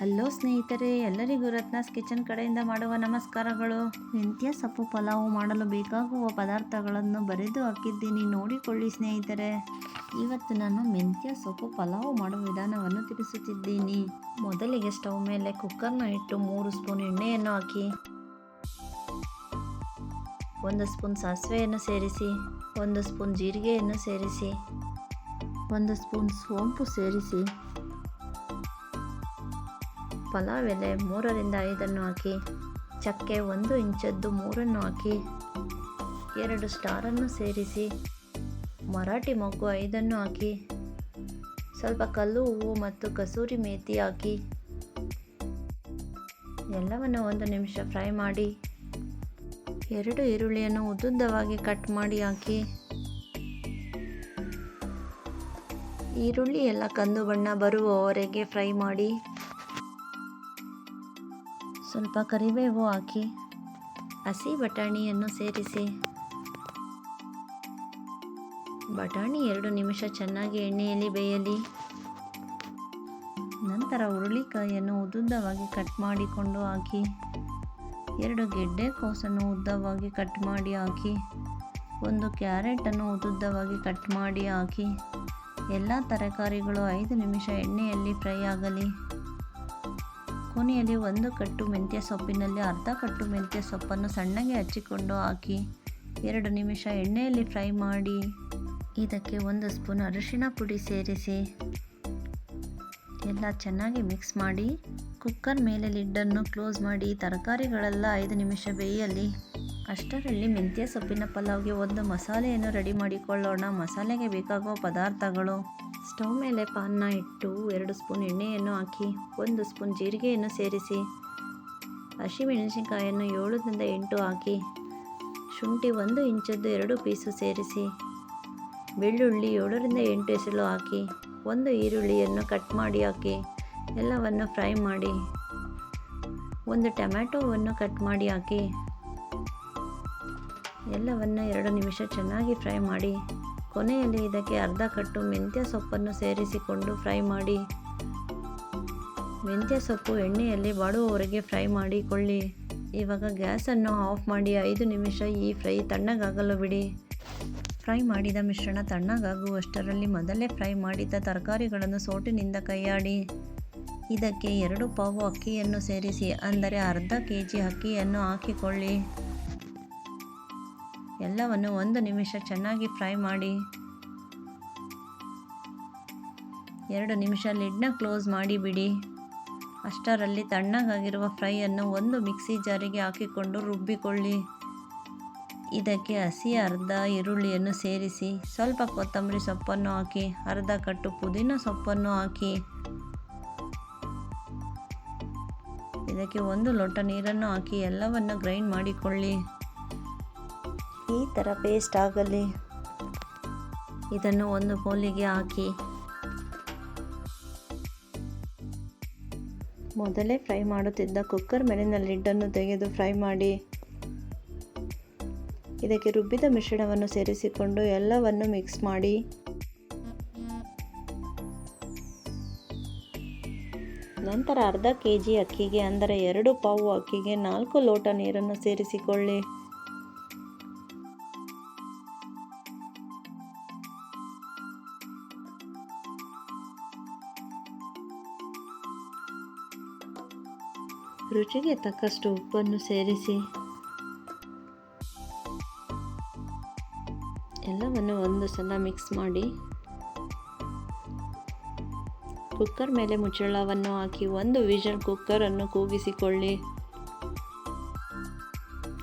Hello ಸ್ನೇಹಿತರೆ, ಎಲ್ಲರಿಗೂ ರತ್ನಾಸ್ kitchen ಕಡೆಯಿಂದ ಮಾಡುವ ನಮಸ್ಕಾರಗಳು. ಮೆಂತ್ಯ ಸೊಪ್ಪು ಪಲಾವು ಮಾಡಲು ಬೇಕಾಗುವ ಪದಾರ್ಥಗಳನ್ನು ಬರೆದು ಹಾಕಿದ್ದೀನಿ. ನೋಡಿಕೊಳ್ಳಿ ಸ್ನೇಹಿತರೆ. ಇವತ್ತು ನಾನು ಮೆಂತ್ಯ ಸೊಪ್ಪು ಪಲಾವು ಮಾಡುವ ವಿಧಾನವನ್ನು ತಿಳಿಸುತ್ತಿದ್ದೀನಿ. ಮೊದಲಿಗೆ ಸ್ಟವ್ ಮೇಲೆ ಕುಕ್ಕರ್ನ ಇಟ್ಟು ಮೂರು ಸ್ಪೂನ್ ಎಣ್ಣೆಯನ್ನು ಹಾಕಿ. ಒಂದು ಸ್ಪೂನ್ ಸಾಸಿವೆಯನ್ನು ಸೇರಿಸಿ. ಒಂದು ಸ್ಪೂನ್ ಜೀರಿಗೆಯನ್ನು ಸೇರಿಸಿ. ಒಂದು ಸ್ಪೂನ್ ಸೋಂಪು ಸೇರಿಸಿ. ಪಲಾವ್ ಎಲೆ ಮೂರರಿಂದ ಐದನ್ನು ಹಾಕಿ, ಚಕ್ಕೆ ಒಂದು ಇಂಚದ್ದು ಮೂರನ್ನು ಹಾಕಿ, ಎರಡು ಸ್ಟಾರನ್ನು ಸೇರಿಸಿ, ಮರಾಠಿ ಮೊಗ್ಗು ಐದನ್ನು ಹಾಕಿ, ಸ್ವಲ್ಪ ಕಲ್ಲು ಹೂವು ಮತ್ತು ಕಸೂರಿ ಮೇತಿ ಹಾಕಿ, ಎಲ್ಲವನ್ನು ಒಂದು ನಿಮಿಷ ಫ್ರೈ ಮಾಡಿ, ಎರಡು ಈರುಳ್ಳಿಯನ್ನು ಉದ್ದುದ್ದವಾಗಿ ಕಟ್ ಮಾಡಿ ಹಾಕಿ, ಈರುಳ್ಳಿ ಎಲ್ಲ ಕಂದು ಬಣ್ಣ ಬರುವವರೆಗೆ ಫ್ರೈ ಮಾಡಿ ಸ್ವಲ್ಪ ಕರಿಬೇವು ಹಾಕಿ, ಹಸಿ ಬಟಾಣಿಯನ್ನು ಸೇರಿಸಿ. ಬಟಾಣಿ ಎರಡು ನಿಮಿಷ ಚೆನ್ನಾಗಿ ಎಣ್ಣೆಯಲ್ಲಿ ಬೇಯಲಿ. ನಂತರ ಹುರುಳಿಕಾಯಿಯನ್ನು ಉದ್ದುದ್ದವಾಗಿ ಕಟ್ ಮಾಡಿಕೊಂಡು ಹಾಕಿ. ಎರಡು ಗೆಡ್ಡೆ ಕೋಸನ್ನು ಉದ್ದವಾಗಿ ಕಟ್ ಮಾಡಿ ಹಾಕಿ. ಒಂದು ಕ್ಯಾರೆಟನ್ನು ಉದ್ದುದ್ದವಾಗಿ ಕಟ್ ಮಾಡಿ ಹಾಕಿ. ಎಲ್ಲ ತರಕಾರಿಗಳು ಐದು ನಿಮಿಷ ಎಣ್ಣೆಯಲ್ಲಿ ಫ್ರೈ ಆಗಲಿ. ಕೊನೆಯಲ್ಲಿ ಒಂದು ಕಟ್ಟು ಮೆಂತ್ಯ ಸೊಪ್ಪಿನಲ್ಲಿ ಅರ್ಧ ಕಟ್ಟು ಮೆಂತ್ಯ ಸೊಪ್ಪನ್ನು ಸಣ್ಣಗೆ ಹಚ್ಚಿಕೊಂಡು ಹಾಕಿ ಎರಡು ನಿಮಿಷ ಎಣ್ಣೆಯಲ್ಲಿ ಫ್ರೈ ಮಾಡಿ ಇದಕ್ಕೆ ಒಂದು ಸ್ಪೂನ್ ಅರಿಶಿಣ ಪುಡಿ ಸೇರಿಸಿ ಎಲ್ಲ ಚೆನ್ನಾಗಿ ಮಿಕ್ಸ್ ಮಾಡಿ ಕುಕ್ಕರ್ ಮೇಲೆ ಲಿಡ್ಡನ್ನು ಕ್ಲೋಸ್ ಮಾಡಿ ತರಕಾರಿಗಳೆಲ್ಲ ಐದು ನಿಮಿಷ ಬೇಯಲಿ ಅಷ್ಟರಲ್ಲಿ ಮೆಂತ್ಯ ಸೊಪ್ಪಿನ ಪಲಾವ್ಗೆ ಒಂದು ಮಸಾಲೆಯನ್ನು ರೆಡಿ ಮಾಡಿಕೊಳ್ಳೋಣ. ಮಸಾಲೆಗೆ ಬೇಕಾಗುವ ಪದಾರ್ಥಗಳು ಸ್ಟವ್ ಮೇಲೆ ಪಾನ್ನ ಇಟ್ಟು ಎರಡು ಸ್ಪೂನ್ ಎಣ್ಣೆಯನ್ನು ಹಾಕಿ, ಒಂದು ಸ್ಪೂನ್ ಜೀರಿಗೆಯನ್ನು ಸೇರಿಸಿ ಹಸಿಮೆಣಸಿನಕಾಯನ್ನು ಏಳರಿಂದ ಎಂಟು ಹಾಕಿ, ಶುಂಠಿ ಒಂದು ಇಂಚದ್ದು ಎರಡು ಪೀಸು ಸೇರಿಸಿ, ಬೆಳ್ಳುಳ್ಳಿ ಏಳರಿಂದ ಎಂಟು ಎಸಳು ಹಾಕಿ, ಒಂದು ಈರುಳ್ಳಿಯನ್ನು ಕಟ್ ಮಾಡಿ ಹಾಕಿ, ಎಲ್ಲವನ್ನು ಫ್ರೈ ಮಾಡಿ, ಒಂದು ಟೊಮ್ಯಾಟೊವನ್ನು ಕಟ್ ಮಾಡಿ ಹಾಕಿ, ಎಲ್ಲವನ್ನು ಎರಡು ನಿಮಿಷ ಚೆನ್ನಾಗಿ ಫ್ರೈ ಮಾಡಿ ಕೊನೆಯಲ್ಲಿ ಇದಕ್ಕೆ ಅರ್ಧ ಕಟ್ಟು ಮೆಂತ್ಯ ಸೊಪ್ಪನ್ನು ಸೇರಿಸಿಕೊಂಡು ಫ್ರೈ ಮಾಡಿ. ಮೆಂತ್ಯ ಸೊಪ್ಪು ಎಣ್ಣೆಯಲ್ಲಿ ಬಾಡುವವರೆಗೆ ಫ್ರೈ ಮಾಡಿಕೊಳ್ಳಿ. ಇವಾಗ ಗ್ಯಾಸನ್ನು ಆಫ್ ಮಾಡಿ ಐದು ನಿಮಿಷ ಈ ಫ್ರೈ ತಣ್ಣಗಾಗಲು ಬಿಡಿ. ಫ್ರೈ ಮಾಡಿದ ಮಿಶ್ರಣ ತಣ್ಣಗಾಗುವಷ್ಟರಲ್ಲಿ ಮೊದಲೇ ಫ್ರೈ ಮಾಡಿದ ತರಕಾರಿಗಳನ್ನು ಸೋಟಿನಿಂದ ಕೈಯಾಡಿ. ಇದಕ್ಕೆ ಎರಡು ಪಾವು ಅಕ್ಕಿಯನ್ನು ಸೇರಿಸಿ, ಅಂದರೆ ಅರ್ಧ ಕೆ ಜಿ ಅಕ್ಕಿಯನ್ನು ಹಾಕಿಕೊಳ್ಳಿ. ಎಲ್ಲವನ್ನು ಒಂದು ನಿಮಿಷ ಚೆನ್ನಾಗಿ ಫ್ರೈ ಮಾಡಿ, ಎರಡು ನಿಮಿಷ ಲಿಡ್ನ ಕ್ಲೋಸ್ ಮಾಡಿ ಬಿಡಿ. ಅಷ್ಟರಲ್ಲಿ ತಣ್ಣಗಾಗಿರುವ ಫ್ರೈಯನ್ನು ಒಂದು ಮಿಕ್ಸಿ ಜಾರಿಗೆ ಹಾಕಿಕೊಂಡು ರುಬ್ಬಿಕೊಳ್ಳಿ. ಇದಕ್ಕೆ ಹಸಿ ಅರ್ಧ ಈರುಳ್ಳಿಯನ್ನು ಸೇರಿಸಿ, ಸ್ವಲ್ಪ ಕೊತ್ತಂಬರಿ ಸೊಪ್ಪನ್ನು ಹಾಕಿ, ಅರ್ಧ ಕಟ್ಟು ಪುದೀನ ಸೊಪ್ಪನ್ನು ಹಾಕಿ. ಇದಕ್ಕೆ ಒಂದು ಲೋಟ ನೀರನ್ನು ಹಾಕಿ, ಎಲ್ಲವನ್ನು ಗ್ರೈಂಡ್ ಮಾಡಿಕೊಳ್ಳಿ. ಈ ಥರ ಪೇಸ್ಟ್ ಆಗಲಿ. ಇದನ್ನು ಒಂದು ಬೌಲಿಗೆ ಹಾಕಿ. ಮೊದಲೇ ಫ್ರೈ ಮಾಡುತ್ತಿದ್ದ ಕುಕ್ಕರ್ ಮೇಲಿನ ಲಿಡ್ಡನ್ನು ತೆಗೆದು ಫ್ರೈ ಮಾಡಿ. ಇದಕ್ಕೆ ರುಬ್ಬಿದ ಮಿಶ್ರಣವನ್ನು ಸೇರಿಸಿಕೊಂಡು ಎಲ್ಲವನ್ನು ಮಿಕ್ಸ್ ಮಾಡಿ. ನಂತರ ಅರ್ಧ ಕೆ ಜಿ ಅಕ್ಕಿಗೆ, ಅಂದರೆ ಎರಡು ಪಾವು ಅಕ್ಕಿಗೆ ನಾಲ್ಕು ಲೋಟ ನೀರನ್ನು ಸೇರಿಸಿಕೊಳ್ಳಿ. ರುಚಿಗೆ ತಕ್ಕಷ್ಟು ಉಪ್ಪನ್ನು ಸೇರಿಸಿ. ಎಲ್ಲವನ್ನು ಒಂದು ಸಲ ಮಿಕ್ಸ್ ಮಾಡಿ. ಕುಕ್ಕರ್ ಮೇಲೆ ಮುಚ್ಚಳವನ್ನು ಹಾಕಿ ಒಂದು ವಿಷಲ್ ಕುಕ್ಕರನ್ನು ಕೂಗಿಸಿಕೊಳ್ಳಿ.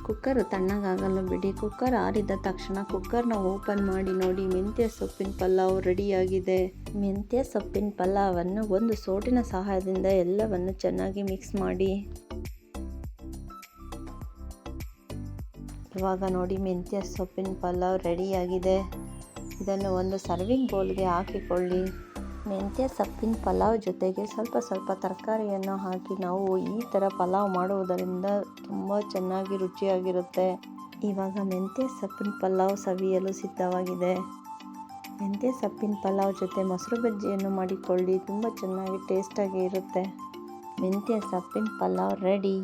ಕುಕ್ಕರ್ ತಣ್ಣಗಾಗಲ್ಲ ಬಿಡಿ. ಕುಕ್ಕರ್ ಆರಿದ ತಕ್ಷಣ ಕುಕ್ಕರ್ನ ಓಪನ್ ಮಾಡಿ ನೋಡಿ, ಮೆಂತ್ಯ ಸೊಪ್ಪಿನ ಪಲಾವ್ ರೆಡಿಯಾಗಿದೆ. ಮೆಂತ್ಯ ಸೊಪ್ಪಿನ ಪಲಾವನ್ನು ಒಂದು ಸೋಟಿನ ಸಹಾಯದಿಂದ ಎಲ್ಲವನ್ನು ಚೆನ್ನಾಗಿ ಮಿಕ್ಸ್ ಮಾಡಿ. ಇವಾಗ ನೋಡಿ, ಮೆಂತ್ಯ ಸೊಪ್ಪಿನ ಪಲಾವ್ ರೆಡಿಯಾಗಿದೆ. ಇದನ್ನು ಒಂದು ಸರ್ವಿಂಗ್ ಬೌಲ್ಗೆ ಹಾಕಿಕೊಳ್ಳಿ. ಮೆಂತ್ಯ ಸೊಪ್ಪಿನ ಪಲಾವ್ ಜೊತೆಗೆ ಸ್ವಲ್ಪ ಸ್ವಲ್ಪ ತರಕಾರಿಯನ್ನು ಹಾಕಿ ನಾವು ಈ ಥರ ಪಲಾವ್ ಮಾಡುವುದರಿಂದ ತುಂಬ ಚೆನ್ನಾಗಿ ರುಚಿಯಾಗಿರುತ್ತೆ. ಇವಾಗ ಮೆಂತ್ಯ ಸೊಪ್ಪಿನ ಪಲಾವ್ ಸವಿಯಲು ಸಿದ್ಧವಾಗಿದೆ. ಮೆಂತ್ಯ ಸೊಪ್ಪಿನ ಪಲಾವ್ ಜೊತೆ ಮೊಸರು ಬಜ್ಜಿಯನ್ನು ಮಾಡಿಕೊಳ್ಳಿ, ತುಂಬ ಚೆನ್ನಾಗಿ ಟೇಸ್ಟಾಗಿ ಇರುತ್ತೆ. ಮೆಂತ್ಯ ಸೊಪ್ಪಿನ ಪಲಾವ್ ರೆಡಿ.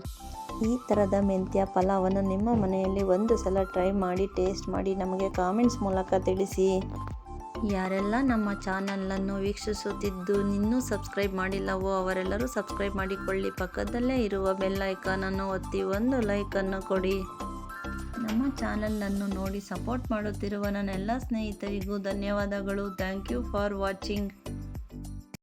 ಈ ಥರದ ಮೆಂತ್ಯ ಪಲಾವನ್ನು ನಿಮ್ಮ ಮನೆಯಲ್ಲಿ ಒಂದು ಸಲ ಟ್ರೈ ಮಾಡಿ, ಟೇಸ್ಟ್ ಮಾಡಿ ನಮಗೆ ಕಾಮೆಂಟ್ಸ್ ಮೂಲಕ ತಿಳಿಸಿ. ಯಾರೆಲ್ಲ ನಮ್ಮ ಚಾನಲನ್ನು ವೀಕ್ಷಿಸುತ್ತಿದ್ದು ಇನ್ನೂ ಸಬ್ಸ್ಕ್ರೈಬ್ ಮಾಡಿಲ್ಲವೋ ಅವರೆಲ್ಲರೂ ಸಬ್ಸ್ಕ್ರೈಬ್ ಮಾಡಿಕೊಳ್ಳಿ. ಪಕ್ಕದಲ್ಲೇ ಇರುವ ಬೆಲ್ ಐಕಾನನ್ನು ಒತ್ತಿ ಒಂದು ಲೈಕನ್ನು ಕೊಡಿ. ನಮ್ಮ ಚಾನಲನ್ನು ನೋಡಿ ಸಪೋರ್ಟ್ ಮಾಡುತ್ತಿರುವ ನನ್ನೆಲ್ಲ ಸ್ನೇಹಿತರಿಗೂ ಧನ್ಯವಾದಗಳು. Thank you for watching.